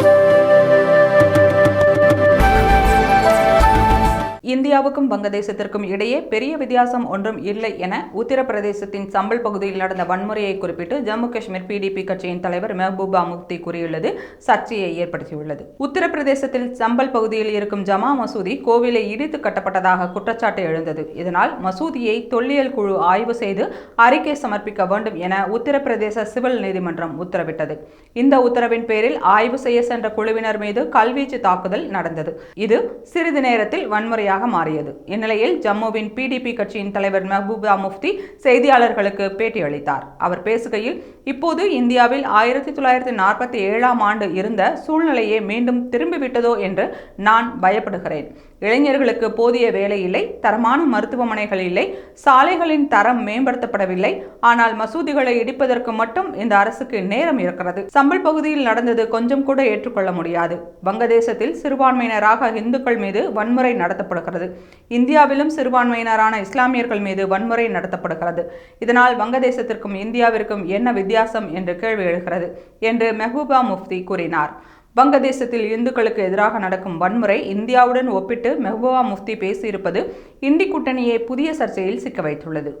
Thank you. இந்தியாவுக்கும் வங்கதேசத்திற்கும் இடையே பெரிய வித்தியாசம் ஒன்றும் இல்லை என உத்தரப்பிரதேசத்தின் சம்பல் பகுதியில் நடந்த வன்முறையை குறிப்பிட்டு ஜம்மு காஷ்மீர் பிடிபி கட்சியின் தலைவர் மெஹபூபா முஃப்தி கூறியுள்ளது. சர்ச்சையை ஏற்படுத்தியுள்ளது. உத்தரப்பிரதேசத்தில் சம்பல் பகுதியில் இருக்கும் ஜமா மசூதி கோவிலை இடித்து கட்டப்பட்டதாக குற்றச்சாட்டு எழுந்தது. இதனால் மசூதியை தொல்லியல் குழு ஆய்வு செய்து அறிக்கை சமர்ப்பிக்க வேண்டும் என உத்தரப்பிரதேச சிவில் நீதிமன்றம் உத்தரவிட்டது. இந்த உத்தரவின் பேரில் ஆய்வு செய்ய சென்ற குழுவினர் மீது கல்வீச்சு தாக்குதல் நடந்தது. இது சிறிது நேரத்தில் வன்முறையாக மாறியது. இந்நிலையில் ஜம்முவின் பிடிபி கட்சியின் தலைவர் மெஹபூபா முஃப்தி செய்தியாளர்களுக்கு பேட்டி அளித்தார். அவர் பேசுகையில் இப்போது இந்தியாவில் ஆயிரத்தி தொள்ளாயிரத்தி நாற்பத்தி ஏழாம் ஆண்டு இருந்த சூழ்நிலையே மீண்டும் திரும்பிவிட்டதோ என்று நான் பயப்படுகிறேன். இளைஞர்களுக்கு போதிய வேலை இல்லை தரமான மருத்துவமனைகள் இல்லை சாலைகளின் தரம் மேம்படுத்தப்படவில்லை. ஆனால் மசூதிகளை இடிப்பதற்கு மட்டும் இந்த அரசுக்கு நேரம் இருக்கிறது. சம்பல் பகுதியில் நடந்தது கொஞ்சம் கூட ஏற்றுக்கொள்ள முடியாது. வங்கதேசத்தில் சிறுபான்மையினராக இந்துக்கள் மீது வன்முறை நடத்தப்படுகிறது. இந்தியாவிலும் சிறுபான்மையினரான இஸ்லாமியர்கள் மீது வன்முறை நடத்தப்படுகிறது. இதனால் வங்கதேசத்திற்கும் இந்தியாவிற்கும் என்ன வித்தியாசம் என்று கேள்வி எழுகிறது என்று மெஹூபா முஃப்தி கூறினார். வங்கதேசத்தில் இந்துக்களுக்கு எதிராக நடக்கும் வன்முறை இந்தியாவுடன் ஒப்பிட்டு மெஹபூபா முஃப்தி பேசியிருப்பது இந்தி கூட்டணியை புதிய சர்ச்சையில் சிக்க வைத்துள்ளது